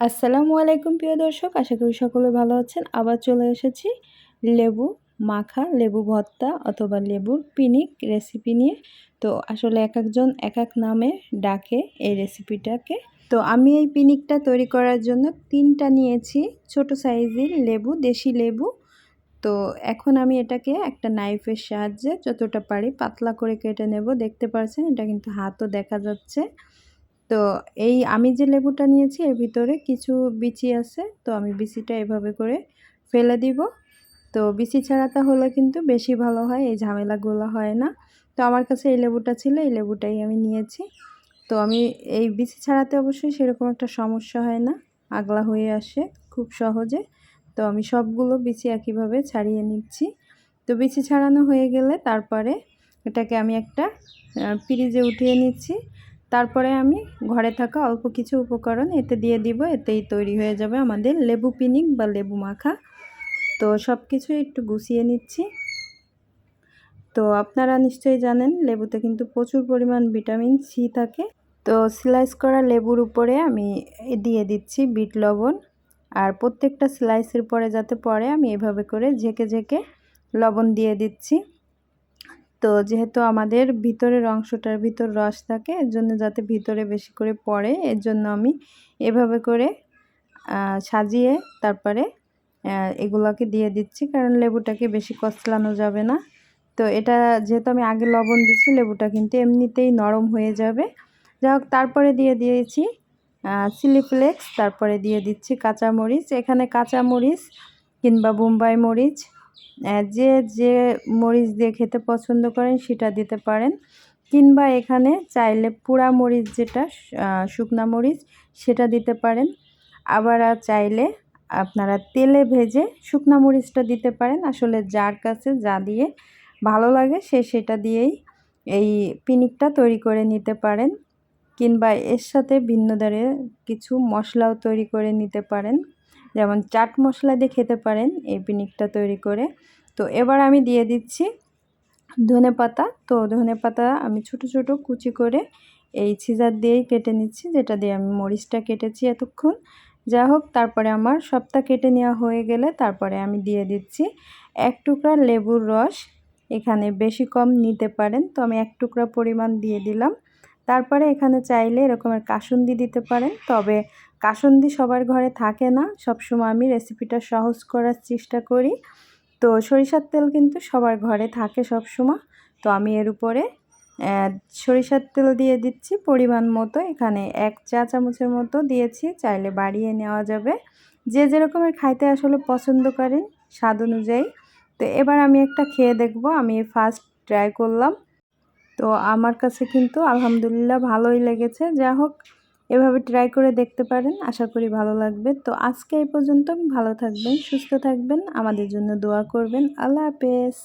আসসালামু আলাইকুম প্রিয় দর্শক, আশা করি সকলে ভালো আছেন। আবার চলে এসেছি লেবু মাখা, লেবু ভর্তা অথবা লেবুর পিনিক রেসিপি নিয়ে। তো আসলে এক একজন এক এক নামে ডাকে এই রেসিপিটাকে তো আমি এই পিনিকটা তৈরি করার জন্য তিনটা নিয়েছি, ছোট সাইজের লেবু, দেশি লেবু। তো এখন আমি এটাকে একটা নাইফের সাহায্যে যতটা পারি পাতলা করে কেটে নেব। দেখতে পাচ্ছেন এটা কিন্তু হাতও দেখা যাচ্ছে। তো এই আমি যে লেবুটা নিয়েছি এর ভিতরে কিছু বিচি আছে, তো আমি বিচিটা এভাবে করে ফেলে দিব। তো বিচি ছাড়াটা হলে কিন্তু বেশি ভালো হয়, এই ঝামেলাগুলো হয় না। তো আমার কাছে এই লেবুটা ছিল, এই লেবুটাই আমি নিয়েছি। তো আমি এই বিচি ছাড়াতে অবশ্যই সেরকম একটা সমস্যা হয় না, আগলা হয়ে আসে খুব সহজে। তো আমি সবগুলো বিচি একইভাবে ছাড়িয়ে নিচ্ছি। তো বিচি ছাড়ানো হয়ে গেলে তারপরে এটাকে আমি একটা ফ্রিজে উঠিয়ে নিচ্ছি। তারপরে আমি ঘরে থাকা অল্প কিছু উপকরণ এতে দিয়ে দিব, এতেই তৈরি হয়ে যাবে আমাদের লেবু পিনিক বা লেবু মাখা। তো সব কিছু একটু গুছিয়ে নিচ্ছি। তো আপনারা নিশ্চয়ই জানেন, লেবুতে কিন্তু প্রচুর পরিমাণ ভিটামিন সি থাকে। তো স্লাইস করা লেবুর উপরে আমি দিয়ে দিচ্ছি বিট লবণ। আর প্রত্যেকটা স্লাইসের পরে যাতে পরে আমি এভাবে করে ঝেঁকে ঝেঁকে লবণ দিয়ে দিচ্ছি। তো যেহেতু আমাদের ভিতরের অংশটার ভিতর রস থাকে, এর জন্য যাতে ভিতরে বেশি করে পড়ে, এর জন্য আমি এভাবে করে সাজিয়ে তারপরে এগুলোকে দিয়ে দিচ্ছি। কারণ লেবুটাকে বেশি কচলানো যাবে না। তো এটা যেহেতু আমি আগে লবণ দিচ্ছি লেবুটা কিন্তু এমনিতেই নরম হয়ে যাবে। যাই হোক, তারপরে দিয়ে দিয়েছি চিলি ফ্লেক্স, তারপরে দিয়ে দিচ্ছি কাঁচামরিচ। এখানে কাঁচামরিচ কিংবা বোম্বাই মরিচ যে যে মরিচ দিয়ে খেতে পছন্দ করেন সেটা দিতে পারেন। কিংবা এখানে চাইলে পুরা মরিচ যেটা শুকনা মরিচ, সেটা দিতে পারেন। আবার চাইলে আপনারা তেলে ভেজে শুকনা মরিচটা দিতে পারেন। আসলে যার কাছে যা দিয়ে ভালো লাগে সে সেটা দিয়েই এই পিনিকটা তৈরি করে নিতে পারেন। কিংবা এর সাথে ভিন্ন কিছু মশলাও তৈরি করে নিতে পারেন। যেমন চাট মশলা দিয়ে খেতে পারেন এই পিনিকটা তৈরি করে। তো এবার আমি দিয়ে দিচ্ছি ধনে পাতা। তো ধনে পাতা আমি ছোট ছোট কুচি করে এই সিজার দিয়েই কেটে নিচ্ছি, যেটা দিয়ে আমি মরিচটা কেটেছি এতক্ষণ। যা হোক, তারপরে আমার সবটা কেটে নেওয়া হয়ে গেলে তারপরে আমি দিয়ে দিচ্ছি এক টুকরা লেবুর রস। এখানে বেশি কম নিতে পারেন, তো আমি এক টুকরা পরিমাণ দিয়ে দিলাম। তারপরে এখানে চাইলে এরকমের কাসুন্দি দিতে পারেন। তবে কাসুন্দি সবার ঘরে থাকে না। সবসময় আমি রেসিপিটা সহজ করার চেষ্টা করি। তো সরিষার তেল কিন্তু সবার ঘরে থাকে সব সময় তো আমি এর উপরে সরিষার তেল দিয়ে দিচ্ছি পরিমাণ মতো। এখানে এক চা চামচের মতো দিয়েছি। চাইলে বাড়িয়ে নেওয়া যাবে। যে যেরকমের খাইতে আসলে পছন্দ করেন, স্বাদ অনুযায়ী। তো এবার আমি একটা খেয়ে দেখব। আমি ফার্স্ট ট্রাই করলাম। তো আমার কাছে কিন্তু আলহামদুলিল্লাহ ভালোই লেগেছে। যা হোক, এভাবে ট্রাই করে দেখতে পারেন, আশা করি ভালো লাগবে। তো আজকে এই পর্যন্ত ভালো থাকবেন, সুস্থ থাকবেন, আমাদের জন্য দোয়া করবেন। আল্লাহ হাফেজ।